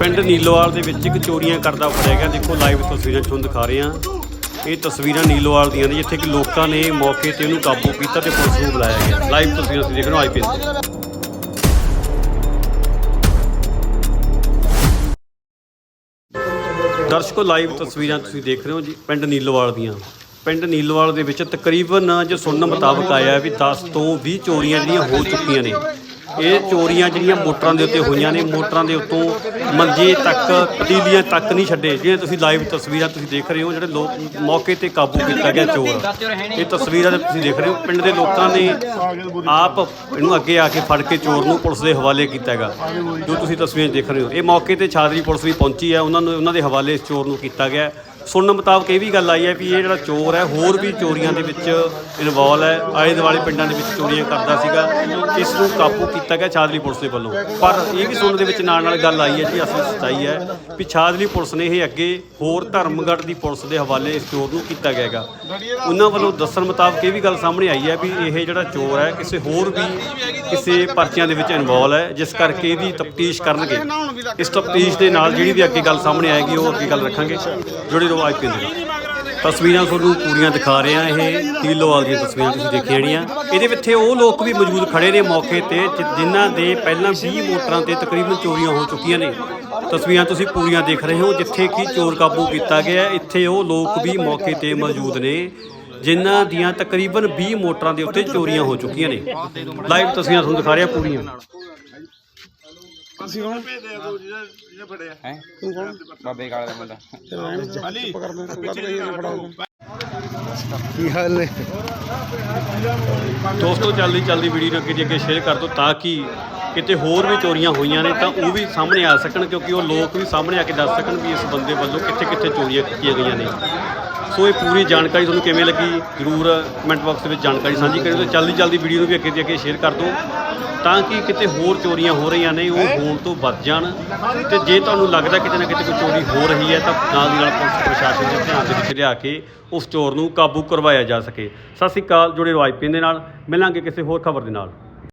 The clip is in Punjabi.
ਪਿੰਡ ਨੀਲੋਵਾਲ ਦੇ ਵਿੱਚ ਇੱਕ ਚੋਰੀਆਂ ਕਰਦਾ ਫੜਿਆ ਗਿਆ ਦੇਖੋ ਲਾਈਵ ਤਸਵੀਰਾਂ ਤੁਹਾਨੂੰ ਦਿਖਾ ਰਹੇ ਹਾਂ। ਇਹ ਤਸਵੀਰਾਂ ਨੀਲੋਵਾਲ ਦੀਆਂ ਨੇ, ਜਿੱਥੇ ਕਿ ਲੋਕਾਂ ਨੇ ਮੌਕੇ ਤੇ ਉਹਨੂੰ ਕਾਬੂ ਕੀਤਾ ਤੇ ਪੁਲਿਸ ਨੂੰ ਬੁਲਾਇਆ ਗਿਆ। ਲਾਈਵ ਤਸਵੀਰਾਂ ਤੁਸੀਂ ਦੇਖ ਰਹੇ ਹੋ ਆਈਪੀਐਨ ਤੇ ਦਰਸ਼ਕੋ ਲਾਈਵ ਤਸਵੀਰਾਂ ਤੁਸੀਂ ਦੇਖ ਰਹੇ ਹੋ ਜੀ, ਪਿੰਡ ਨੀਲੋਵਾਲ ਦੀਆਂ। ਪਿੰਡ ਨੀਲੋਵਾਲ ਦੇ ਵਿੱਚ ਤਕਰੀਬਨ ਜੇ ਸੁਣਨ ਮੁਤਾਬਕ ਆਇਆ ਵੀ 10 ਤੋਂ 20 ਚੋਰੀਆਂ ਜਿਹੜੀਆਂ ਹੋ ਚੁੱਕੀਆਂ ਨੇ। ਇਹ ਚੋਰੀਆਂ ਜਿਹੜੀਆਂ ਮੋਟਰਾਂ ਦੇ ਉੱਤੇ ਹੋਈਆਂ ਨੇ, ਮੋਟਰਾਂ ਦੇ ਉੱਤੋਂ ਮੰਜੇ ਤੱਕ, ਪਤੀਲੀਆਂ ਤੱਕ ਨਹੀਂ ਛੱਡੇ। ਜਿਹੜੀਆਂ ਤੁਸੀਂ ਲਾਈਵ ਤਸਵੀਰਾਂ ਤੁਸੀਂ ਦੇਖ ਰਹੇ ਹੋ, ਜਿਹੜੇ ਲੋਕ ਮੌਕੇ ਤੇ ਕਾਬੂ ਕੀਤਾ ਗਿਆ ਚੋਰ। ਇਹ ਤਸਵੀਰਾਂ ਤੁਸੀਂ ਦੇਖ ਰਹੇ ਹੋ, ਪਿੰਡ ਦੇ ਲੋਕਾਂ ਨੇ ਆਪ ਇਹਨੂੰ ਅੱਗੇ ਆ ਕੇ ਫੜ ਕੇ ਚੋਰ ਨੂੰ ਪੁਲਿਸ ਦੇ ਹਵਾਲੇ ਕੀਤਾ ਹੈਗਾ। ਜੋ ਤੁਸੀਂ ਤਸਵੀਰਾਂ ਦੇਖ ਰਹੇ ਹੋ, ਇਹ ਮੌਕੇ ਤੇ ਛਾਦਰੀ ਪੁਲਿਸ ਵੀ ਪਹੁੰਚੀ ਹੈ। ਉਹਨਾਂ ਨੂੰ, ਉਹਨਾਂ ਦੇ ਹਵਾਲੇ ਇਸ ਚੋਰ ਨੂੰ ਕੀਤਾ ਗਿਆ। ਸੁਣਨ ਮੁਤਾਬਕ ਇਹ ਵੀ ਗੱਲ ਆਈ ਹੈ ਵੀ ਇਹ ਜਿਹੜਾ ਚੋਰ ਹੈ, ਹੋਰ ਵੀ ਚੋਰੀਆਂ ਦੇ ਵਿੱਚ ਇਨਵੋਲ ਹੈ। ਆਲੇ ਦੁਆਲੇ ਪਿੰਡਾਂ ਦੇ ਵਿੱਚ ਚੋਰੀਆਂ ਕਰਦਾ ਸੀਗਾ। ਇਸ ਨੂੰ ਕਾਬੂ ਕੀਤਾ ਗਿਆ ਛਾਦਲੀ ਪੁਲਿਸ ਦੇ ਵੱਲੋਂ। ਪਰ ਇਹ ਵੀ ਸੁਣਨ ਦੇ ਵਿੱਚ ਨਾਲ ਨਾਲ ਗੱਲ ਆਈ ਹੈ ਜੀ, ਅਸਲ ਸੱਚਾਈ ਹੈ ਵੀ ਛਾਦਰੀ ਪੁਲਿਸ ਨੇ ਇਹ ਅੱਗੇ ਹੋਰ ਧਰਮਗੜ੍ਹ ਦੀ ਪੁਲਿਸ ਦੇ ਹਵਾਲੇ ਇਸ ਚੋਰ ਨੂੰ ਕੀਤਾ ਗਿਆ ਹੈਗਾ। ਉਹਨਾਂ ਵੱਲੋਂ ਦੱਸਣ ਮੁਤਾਬਕ ਇਹ ਵੀ ਗੱਲ ਸਾਹਮਣੇ ਆਈ ਹੈ ਵੀ ਇਹ ਜਿਹੜਾ ਚੋਰ ਹੈ, ਕਿਸੇ ਹੋਰ ਵੀ ਕਿਸੇ ਪਰਚੀਆਂ ਦੇ ਵਿੱਚ ਇਨਵੋਲ ਹੈ, ਜਿਸ ਕਰਕੇ ਇਹਦੀ ਤਫਤੀਸ਼ ਕਰਨਗੇ। ਇਸ ਤਫਤੀਸ਼ ਦੇ ਨਾਲ ਜਿਹੜੀ ਵੀ ਅੱਗੇ ਗੱਲ ਸਾਹਮਣੇ ਆਏਗੀ, ਉਹ ਅੱਗੇ ਗੱਲ ਰੱਖਾਂਗੇ। ਜੁੜੇ ਰਹੋ ਆਈਪੀ ਦੇ ਤਸਵੀਰਾਂ ਤੁਹਾਨੂੰ ਪੂਰੀਆਂ ਦਿਖਾ ਰਹੇ ਹਾਂ। ਇਹ ਤੀਲੋਵਾਲ ਦੀਆਂ ਤਸਵੀਰਾਂ ਤੁਸੀਂ ਦੇਖੀਆਂ ਜਿਹੜੀਆਂ ਇਹਦੇ ਵਿੱਚ ਉਹ ਲੋਕ ਵੀ ਮੌਜੂਦ ਖੜੇ ਨੇ ਮੌਕੇ ਤੇ, ਜਿ- ਜਿਨ੍ਹਾਂ ਦੇ ਪਹਿਲਾਂ 20 ਮੋਟਰਾਂ ਤੇ ਤਕਰੀਬਨ ਚੋਰੀਆਂ ਹੋ ਚੁੱਕੀਆਂ ਨੇ। ਤਸਵੀਰਾਂ ਤੁਸੀਂ ਪੂਰੀਆਂ ਦੇਖ ਰਹੇ ਹੋ, ਜਿੱਥੇ ਕਿ ਚੋਰ ਕਾਬੂ ਕੀਤਾ ਗਿਆ। ਇੱਥੇ ਉਹ ਲੋਕ ਵੀ ਮੌਕੇ ਤੇ ਮੌਜੂਦ ਨੇ, ਜਿਨ੍ਹਾਂ ਦੀਆਂ ਤਕਰੀਬਨ 20 ਮੋਟਰਾਂ ਦੇ ਉੱਤੇ ਚੋਰੀਆਂ ਹੋ ਚੁੱਕੀਆਂ ਨੇ। ਲਾਈਵ ਤਸਵੀਰਾਂ ਤੁਹਾਨੂੰ ਦਿਖਾ ਰਿਹਾ ਪੂਰੀਆਂ। ਹੈ? ਬਾਬੇ ਕਾਲੇ ਦਾ ਮੁੰਡਾ। ਕੀ ਹਾਲ ਨੇ? ਦੋਸਤੋ ਜਲਦੀ ਜਲਦੀ ਵੀਡੀਓ ਨੂੰ ਅੱਗੇ ਦੀ ਅੱਗੇ ਸ਼ੇਅਰ ਕਰ ਦਿਓ ਤਾਂ ਕਿ ਕਿਤੇ ਹੋਰ ਵੀ ਚੋਰੀਆਂ ਹੋਈਆਂ ਨੇ ਤਾਂ ਉਹ ਵੀ ਸਾਹਮਣੇ ਆ ਸਕਣ ਕਿਉਂਕਿ ਉਹ ਲੋਕ ਵੀ ਸਾਹਮਣੇ ਆ ਕੇ ਦੱਸ ਸਕਣ ਵੀ ਇਸ ਬੰਦੇ ਵੱਲੋਂ ਕਿੱਥੇ ਕਿੱਥੇ ਚੋਰੀਆਂ ਕੀਤੀਆਂ ਗਈਆਂ ਨੇ। ਸੋ ਇਹ ਪੂਰੀ ਜਾਣਕਾਰੀ ਤੁਹਾਨੂੰ ਕਿਵੇਂ ਲੱਗੀ? ਜਰੂਰ ਕਮੈਂਟ ਬਾਕਸ ਦੇ ਵਿੱਚ ਜਾਣਕਾਰੀ ਸਾਂਝੀ ਕਰਿਓ ਤੇ ਜਲਦੀ ਜਲਦੀ ਵੀਡੀਓ ਨੂੰ ਵੀ ਅੱਗੇ ਦੀ ਅੱਗੇ ਸ਼ੇਅਰ ਕਰ ਦਿਓ। ਤਾਂ ਕਿ ਕਿਤੇ ਹੋਰ ਚੋਰੀਆਂ ਹੋ ਰਹੀਆਂ ਨੇ, ਉਹ ਹੋਣ ਤੋਂ ਬਚ ਜਾਣ। ਤੇ ਜੇ ਤੁਹਾਨੂੰ ਲੱਗਦਾ ਕਿਤੇ ਨਾ ਕਿਤੇ ਕੋਈ ਚੋਰੀ ਹੋ ਰਹੀ ਹੈ, ਤਾਂ ਨਾਲ ਦੀ ਨਾਲ ਪੁਲਿਸ ਪ੍ਰਸ਼ਾਸਨ ਦੇ ਧਿਆਨ ਦੇ ਵਿੱਚ ਲਿਆ ਕੇ ਉਸ ਚੋਰ ਨੂੰ ਕਾਬੂ ਕਰਵਾਇਆ ਜਾ ਸਕੇ। ਸਤਿ ਸ਼੍ਰੀ ਅਕਾਲ, ਜੁੜੇ ਰਹੋ ਦੇ ਨਾਲ। ਮਿਲਾਂਗੇ ਕਿਸੇ ਹੋਰ ਖਬਰ ਦੇ ਨਾਲ।